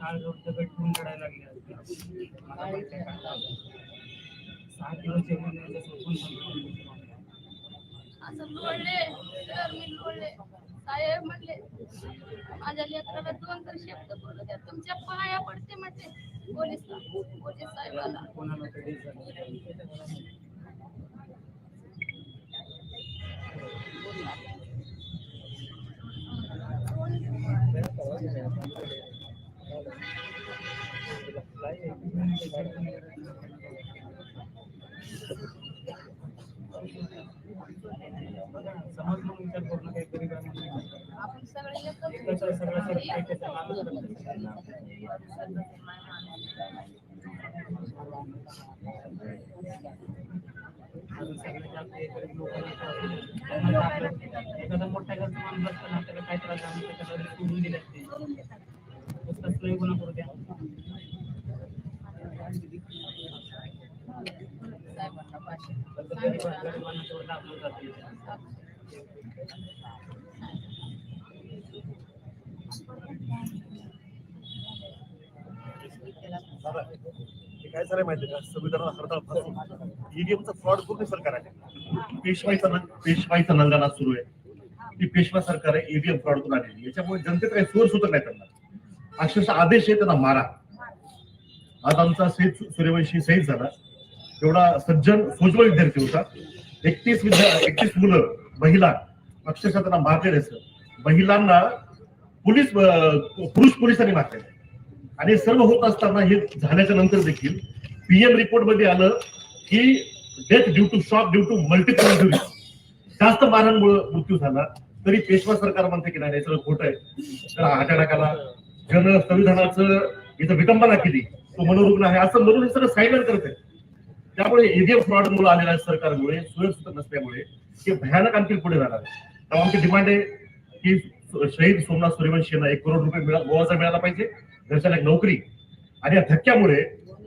काळ रोड दगड ठेवून लढायला लागले मला? सहा कोण सांगतो? असं लोळले तर मी लोळले साहेब म्हणले माझ्या लेकराला दोन तर शब्द बोलू द्या. तुमच्या पाया पडते म्हटले पोलीस पोलीस साहेबाला. कोणाला एखादा मोठा घरचा माणूस असताना त्याला काय त्रास आहे, आम्ही त्याच्याकडे सोडून दिले असते मग तसलंही गुन्हा करू द्या साहेबांना भाषण फक्त गरीब- गरिबांना तेवढं दाबलं जातं. दादा, करायचं नाही माहिती का संविधानाला हरताळ फासून. ईव्हीएमचा फ्रॉड पूर्ण सरकार आहे. पेशवाईचा पेशवाईचा नंगाना सुरू आहे. ती पेशवा सरकार आहे ईव्हीएम फ्रॉड करून आलेली. याच्यामुळे जनतेत काही सोर्स होत नाही त्यांना. अक्षरशः आदेश आहे त्यांना मारा. आज आमचा सहित सूर्यवंशी सहित झाला. एवढा सज्जन सोजवळ विद्यार्थी होता. एकतीस विद्या एकतीस मुलं महिला. अक्षरशः त्यांना मारलेले सर. महिलांना पोलीस पुरुष पोलिसांनी मारलेले आणि सर्व होत असताना हे झाल्याच्यानंतर देखील पीएम रिपोर्टमध्ये आलं की death due to shock due to multiple injury जास्त मारहाणमुळे मृत्यू झाला. तरी पेशवा सरकार म्हणते की नाही हे सगळं खोट आहे. तर हार्ट अटॅकाला जन संविधानाचं इथं विटंबना केली. तो मनोरुग्ण आहे. असं म्हणून हे सगळं सायलेंट करत आहे. त्यामुळे ईव्हीएम फ्रॉड मुळे आलेल्या सरकारमुळे सुरक्षित नसल्यामुळे. हे भयानक आणखी पुढे जाणार आहे. आमची डिमांड आहे की शहीद सोमनाथ सूर्यवंशी यांना एक करोड रुपये मिळा मिळाला पाहिजे. घरच्याला एक नोकरी. आणि या धक्क्यामुळे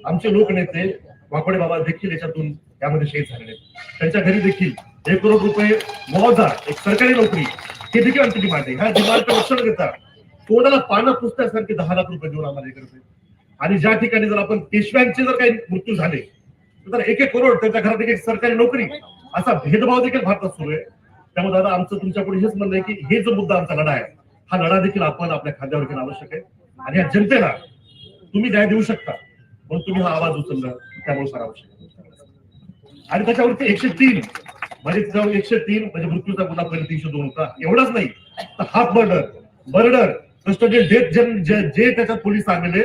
आमचे लोकनेते वाकोडे बाबा देखील याच्यातून त्यामध्ये शहीद झालेले त्यांच्या घरी देखील एक करोड रुपये मोजा एक सरकारी नोकरी हे देखील आमची डिमांड आहे. ह्या डिमांडचं लक्षण घेता देता तोंडाला पानं पुसण्यासारखे दहा लाख रुपये देऊन आम्हाला हे करते आणि ज्या ठिकाणी जर आपण पेशव्यांचे जर काही मृत्यू झाले तर एक एक करोड त्यांच्या घरात एक एक सरकारी नोकरी असा भेदभाव देखील भारतात सुरू आहे. त्यामुळे दादा आमचं तुमच्यापुढे हेच म्हणणं आहे की हे जो मुद्दा आमचा लढा आहे हा लढा देखील आपण आपल्या खांद्यावर घेणं आवश्यक आहे. आणि या जनतेला तुम्ही न्याय देऊ शकता. म्हणून तुम्ही हा आवाज उचलला त्यामुळे फार आणि त्याच्यावरती एकशे तीन म्हणजे त्याच्यावर एकशे तीन म्हणजे मृत्यूचा गुन्हा पहिले तीनशे दोन होता. एवढाच नाही तर हाफ मर्डर मर्डर डेथ जे जे- त्याच्यात पोलीस सांगले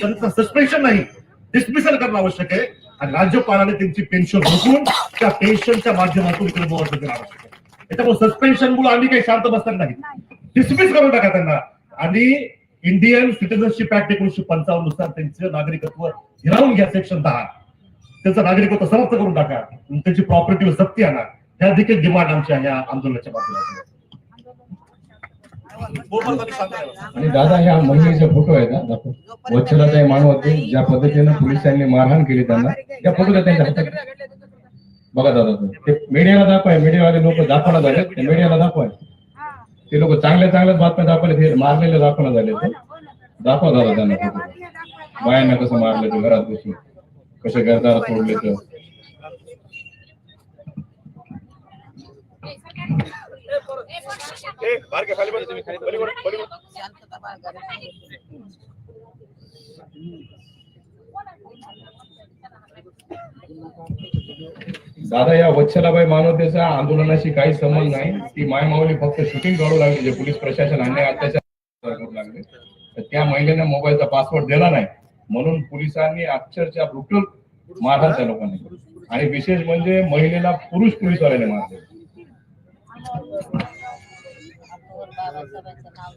त्यांचं सस्पेन्शन नाही डिस्मिसल करणं आवश्यक आहे. आणि राज्यपालाने त्यांची पेन्शन रोखून त्या पेन्शनच्या माध्यमातून इकडे आवश्यक आहे. त्याच्यामुळे सस्पेन्शन मुळे आम्ही काही शांत बसणार नाही. डिसमिस करून टाका त्यांना. आणि इंडियन सिटिझनशिप ऍक्ट एकोणीशे पंचावन्ननुसार त्यांचं नागरिकत्व हिरावून घ्या सेक्शन दहा. त्यांचं नागरिकत्व समाप्त करून टाका. त्यांची प्रॉपर्टीवर जप्ती आणा. ह्या देखील डिमांड आमच्या या आंदोलनाच्या माध्यमातून. आणि दादा ह्या महिलेचे फोटो आहेत ना दाखव. वच्छलाताई मानवते ज्या पद्धतीने पोलिसांनी मारहाण केली त्यांना त्या फोटो त्यांच्या हातात बघा दादा ते मीडियाला दाखवाय मीडियावाले लोक दाखवायला झाले ते मीडियाला दाखवाय. ते लोक चांगल्या चांगल्याच बातम्या दाखवले ते मारलेले दाखवणं झाले ते दाखवा दादा त्यांना बायांना कसं मारलं ते घरात बसून? कसे घरदार सोडले तर? शांतता. दादा या वच्छलाबाई मानवतेचा आंदोलनाशी काही संबंध नाही. ती मायमाऊली फक्त शूटिंग काढू लागली जे पोलीस प्रशासन अन्याय अत्याचार करू लागले. तर त्या महिलेने मोबाईलचा पासवर्ड दिला नाही. म्हणून पोलिसांनी अक्षरशः ब्रुटल मारहाण त्या लोकांनी. आणि विशेष म्हणजे महिलेला पुरुष पोलीसवाल्याने मारले बाबासाहेबांचं नाव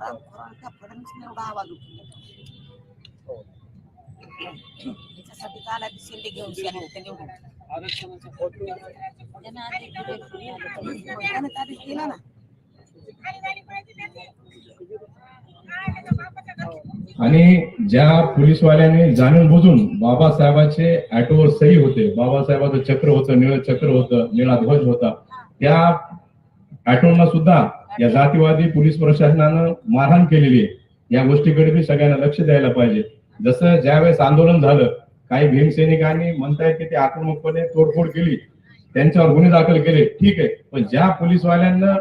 त्या फडणवीसने एवढा आवाज त्याच्यासाठी काला शिंदे घेऊन निवडून त्यानं दिला ना. आणि ज्या पोलीसवाल्याने जाणून बुजून बाबासाहेबाचे ऑटोवर सही होते बाबासाहेबाचं चक्र होतं निळ चक्र होतं निळा ध्वज होता त्या ऑटोना सुद्धा या जातीवादी पोलीस प्रशासनानं मारहाण केलेली आहे. या गोष्टीकडे मी सगळ्यांना लक्ष द्यायला पाहिजे. जसं ज्यावेळेस आंदोलन झालं काही भीमसैनिकांनी म्हणतायत की ते आक्रमकपणे तोडफोड केली. त्यांच्यावर गुन्हे दाखल केले. ठीक आहे. पण ज्या पोलीसवाल्यांना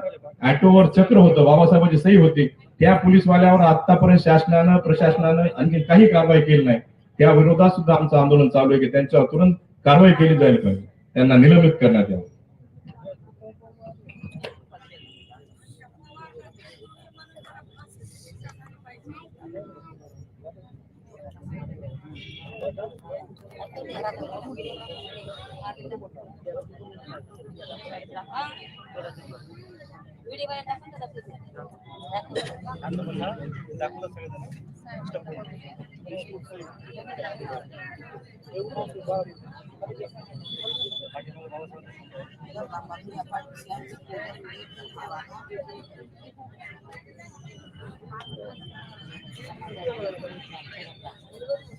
ऑटोवर चक्र होतं बाबासाहेबांची सही होती त्या पोलीसवाल्यावर आतापर्यंत शासनानं प्रशासनानं आणखी काही कारवाई केली नाही. त्या विरोधात सुद्धा आमचं आंदोलन चालू आहे की त्यांच्यावर तुरंत कारवाई केली जाईल पाहिजे. त्यांना निलंबित करण्यात यावं. अलीकडे दादा अलीकडे सेंटर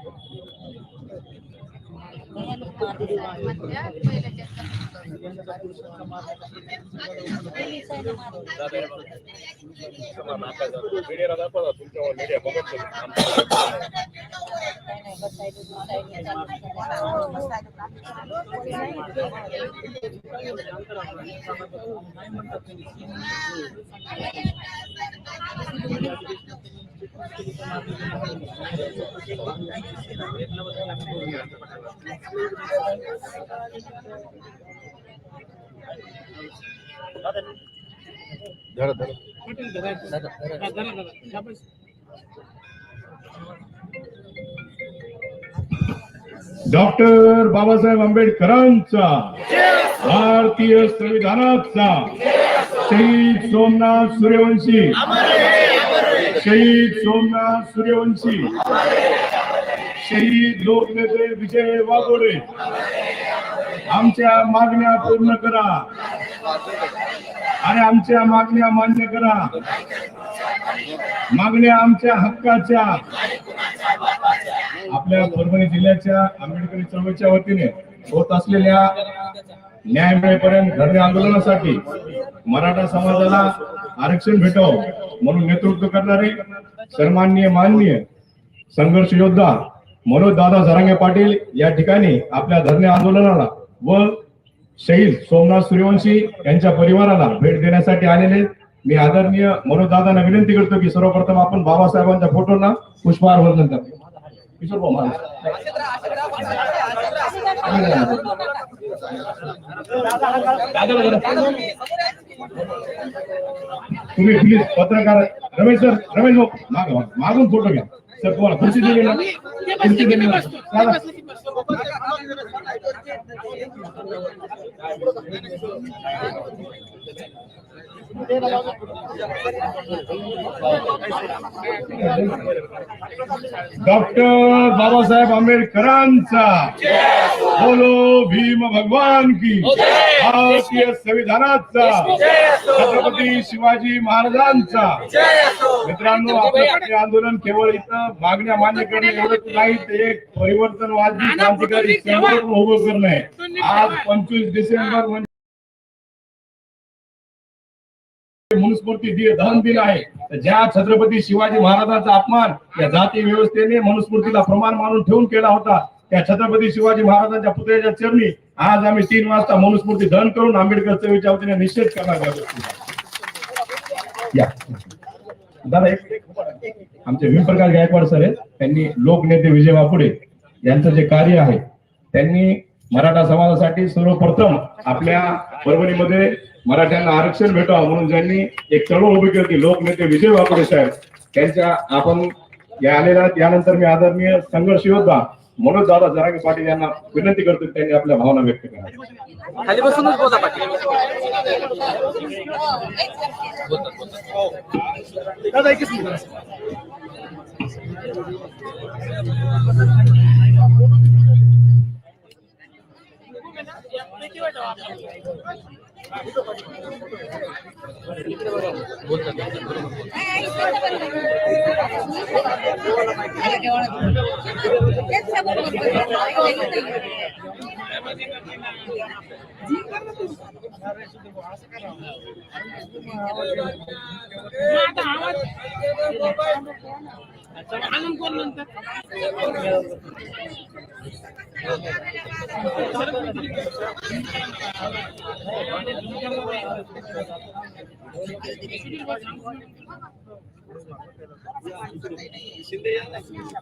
Terima kasih धरा, धरा. डॉक्टर बाबासाहेब आंबेडकरांचा भारतीय संविधानाचा शहीद सोमनाथ सूर्यवंशी शहीद सोमनाथ सूर्यवंशी शहीद लोकनेते विजय वाघोडे. आमच्या मागण्या पूर्ण करा. आणि आमच्या मागण्या मान्य करा. मागण्या आमच्या हक्काच्या. आपल्या परभणी जिल्ह्याच्या आंबेडकरी चळवळीच्या वतीने होत असलेल्या न्याय मिळेपर्यंत धरणे आंदोलनासाठी मराठा समाजाला आरक्षण भेटावं म्हणून नेतृत्व करणारे सन्माननीय माननीय संघर्ष योद्धा मनोज दादा झरांगे पाटील या ठिकाणी आपल्या धरणे आंदोलनाला व शहीद सोमनाथ सूर्यवंशी यांच्या परिवाराला भेट देण्यासाठी आलेले मी आदरणीय मनोज दादांना विनंती करतो की सर्वप्रथम आपण बाबासाहेबांच्या फोटोना पुष्पहार वंदन करतो तुम्ही प्लीज पत्रकार रमेश सर रमेश भाऊ मागून फोटो घ्या. सर तुम्हाला खुर्ची दिली ना खुर्ची दिली ना चला. डॉक्टर बाबासाहेब आंबेडकरांचा. बोलो भीम भगवान की. भारतीय संविधानाचा. छत्रपती शिवाजी महाराजांचा. मित्रांनो आपल्यासाठी आंदोलन केवळ इथं मागण्या मान्य करणे एवढंच नाही ते एक परिवर्तनवादी क्रांतिकारी संघटन उभं करणं आहे. आज पंचवीस डिसेंबर म्हणजे मनुस्मृती दिन दहन दिन आहे. ज्या छत्रपती शिवाजी महाराजांचा अपमान या जाती व्यवस्थेने मनुस्मृतीला प्रमाण मानून ठेवून केला होता त्या छत्रपती शिवाजी महाराजांच्या पुतळ्याच्या चरणी आज आम्ही तीन वाजता मनुस्मृती दहन करून आंबेडकर चळवळीच्या वतीने निषेध करणार या. दादा एक आमचे विमप्रकाश गायकवाड सर आहेत. त्यांनी लोकनेते विजय वापुडे यांचं जे कार्य आहे त्यांनी मराठा समाजासाठी सर्वप्रथम आपल्या परभणीमध्ये मराठ्यांना आरक्षण भेटावं म्हणून ज्यांनी एक चळवळ उभी केली होती लोकनेते विजय वाकडे साहेब त्यांच्या आपण या आलेल्या त्यानंतर मी आदरणीय संघर्ष योद्धा मनोज दादा जरांगे पाटील यांना विनंती करतो की त्यांनी आपल्या भावना व्यक्त करा. আমার बसूनच बोला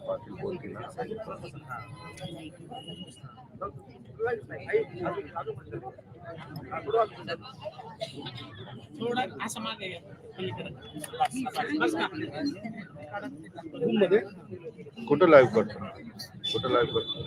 पाटील दादा एकच मिनिट असं मागे कुठं लाईव्ह करतो? कुठं लाईव्ह करतो?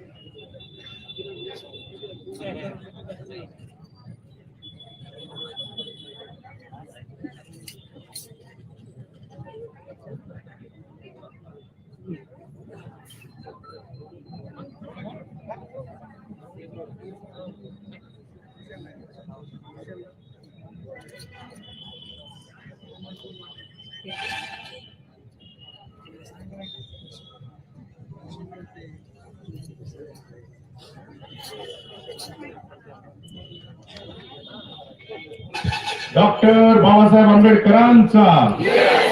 डॉक्टर बाबासाहेब आंबेडकरांचा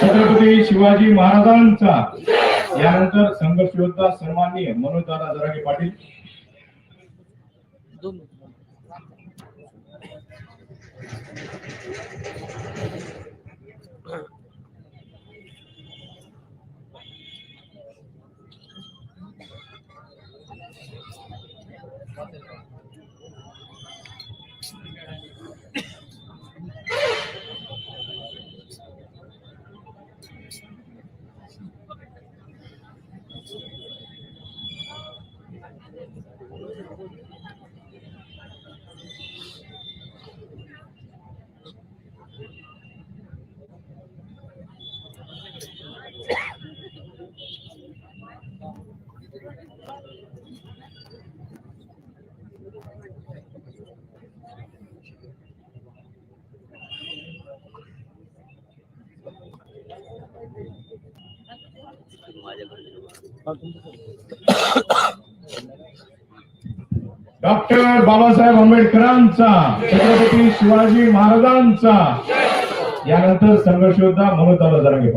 छत्रपती शिवाजी महाराजांचा. यानंतर संघर्ष योद्धा सन्माननीय मनोज दादा जरागे पाटील. डॉक्टर बाबासाहेब आंबेडकरांचा छत्रपती शिवाजी महाराजांचा. यानंतर संघर्ष योद्धा मनोज दादा जरांगे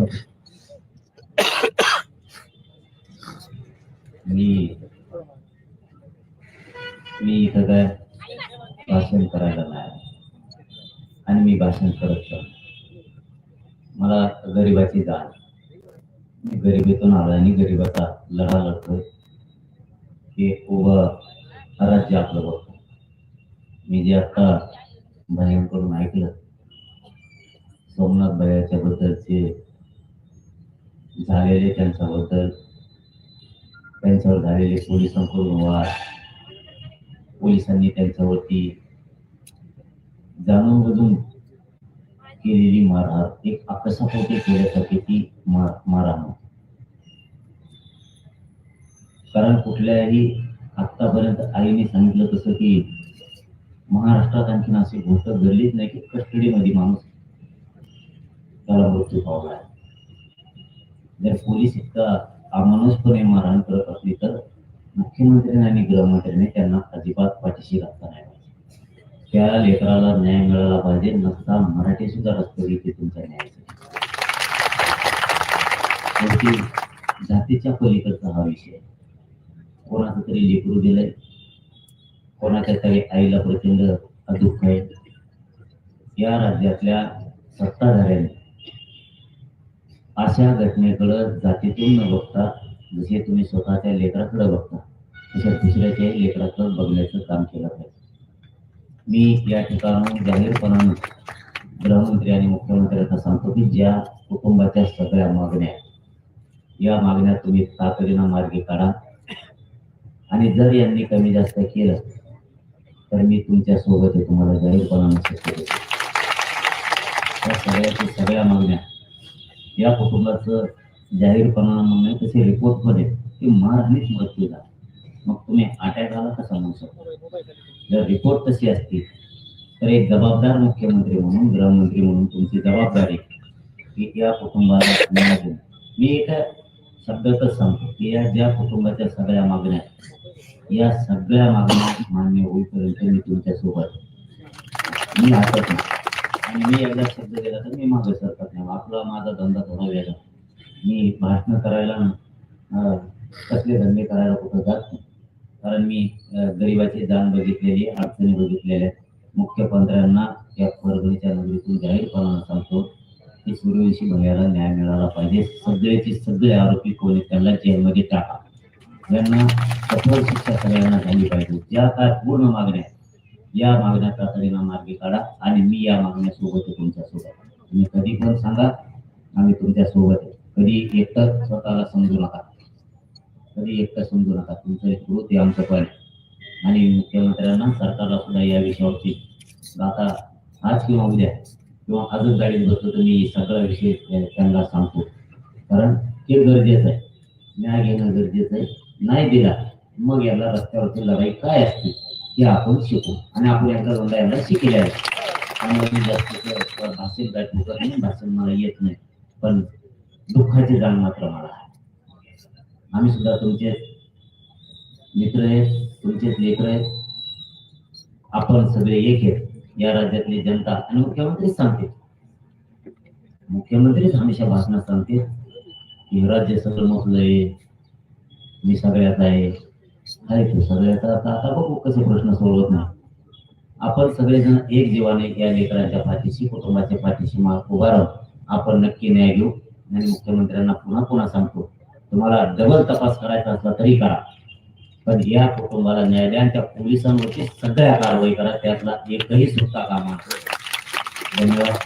मी मी इथं काय भाषण करायला नाही आणि मी भाषण करत मला गरिबाची जाण गरिबीतून आला आणि गरिबाचा लढा लढतोय. हे उभं राज्य आपलं बघतो. मी जे आता भयांकडून ऐकलं सोमनाथ भयाच्या बद्दलचे झालेले त्यांच्याबद्दल त्यांच्यावर झालेले पोलिसांकडून वाद पोलिसांनी त्यांच्यावरती जाणून बुजून केलेली मारहाण एक आकसापोटी केल्यासारखी ती मारहाण होती कारण कुठल्याही आतापर्यंत आईने सांगितलं तसं की महाराष्ट्रात आणखीन अशी गोष्ट घडलीच नाही की कस्टडीमध्ये माणूस त्याला मृत्यू पावला आहे. जर पोलीस इतका अमानुषपणे मारहाण करत असली तर मुख्यमंत्र्यांनी आणि गृहमंत्र्यांनी त्यांना अजिबात पाठीशी घातला नाही. त्या लेकराला न्याय मिळाला पाहिजे. नसता मराठी सुद्धा रस्त्यावर येते तुमच्या न्यायासाठी जातीच्या पलीकडचा हा विषय. कोणाचं तरी लेकरू दिलंय कोणाच्या तरी आईला प्रचंड दुःख आहे. या राज्यातल्या सत्ताधाऱ्यांनी अशा घटनेकडं जातीतून न बघता जसे तुम्ही स्वतःच्या लेकराकडे बघता तशा दुसऱ्याच्याही लेकराकडे बघण्याचं काम केलं पाहिजे. मी या ठिकाणून जाहीरपणानं गृहमंत्री आणि मुख्यमंत्र्यांना सांगतो की ज्या कुटुंबाच्या सगळ्या मागण्या आहेत, या मागण्या तुम्ही तातडीनं मार्गी काढा. आणि जर यांनी कमी जास्त केलं तर मी तुमच्यासोबत तुम्हाला जाहीरपणानं सत्य त्या सगळ्याच्या सगळ्या मागण्या या कुटुंबाचं जाहीरपणानं म्हणणं तसे रिपोर्टमध्ये की मारहाणीच मृत्यू झाला मग तुम्ही अटॅक आला कसा म्हणू शकता. जर रिपोर्ट तशी असती तर एक जबाबदार मुख्यमंत्री म्हणून गृहमंत्री म्हणून तुमची जबाबदारी की या कुटुंबाला. मी एका शब्दातच सांगतो की या ज्या कुटुंबाच्या सगळ्या मागण्या या सगळ्या मागण्या मान्य होईपर्यंत मी तुमच्यासोबत. मी हटत नाही आणि मी एकदा शब्द दिला तर मी मागे सरकत नाही. आपला माझा धंदा थोडा वेगळा मी भाषण करायला कसले धंदे करायला कुठं जात नाही. कारण मी अं, गरिबाची जाण बघितलेली अडचणी बघितलेल्या आहेत. मुख्यमंत्र्यांना या परभणीच्या नगरीतून जाहीरपणानं सांगतो की सूर्यवंशी महिलाला न्याय मिळाला पाहिजे. सगळेचे सगळे आरोपी कोणी त्यांना जेलमध्ये टाका. त्यांना कठोर शिक्षा सगळ्यांना झाली पाहिजे. ज्या काय पूर्ण मागण्या या मागण्या तातडीनं मार्गी काढा आणि मी या मागण्या सोबत तुमच्यासोबत. तुम्ही कधी पण सांगा आम्ही तुमच्यासोबत आहे. कधी एकटं स्वतःला समजू नका. कधी एकटा समजू नका. तुमचं एक ग्रुप आहे आमचं पण. आणि मुख्यमंत्र्यांना सरकारला सुद्धा या विषयावरती आता आज किंवा उद्या किंवा अजून गाडीत बसतो तर मी सगळा विषय त्यांना सांगतो. कारण ते गरजेचं आहे. न्याय घेणं गरजेचं आहे. नाही दिला मग याला रस्त्यावरची लढाई काय असते हे आपण शिकू. आणि आपण एकदा दोनदा यांना शिकले आहे. त्यामुळे जास्त भाषेत भाषण मला येत नाही. पण दुःखाची जाण मात्र मला आहे. आम्ही सुद्धा तुमचे मित्र आहेत तुमचेच लेकर आहेत. आपण सगळे एक आहेत. या राज्यातली जनता आणि मुख्यमंत्रीच सांगते. मुख्यमंत्रीच हमेशा भाषणात सांगते की हे राज्य सगळं मोठलंय मी सगळ्यात आहे. अरे तू सगळ्यात. आता आता बघू कसे प्रश्न सोडवत नाही. आपण सगळेजण एक जीवाने या लेकरांच्या पाठीशी कुटुंबाच्या पाठीशी उभा राहून आपण नक्की न्याय घेऊ आणि मुख्यमंत्र्यांना पुन्हा पुन्हा सांगतो. तुम्हाला डबल तपास करायचा असला तरी करा. पण या कुटुंबाला न्याय त्या पोलिसांवरती सगळ्या कारवाई करा. त्यातला एकही सुटका कामा धन्यवाद.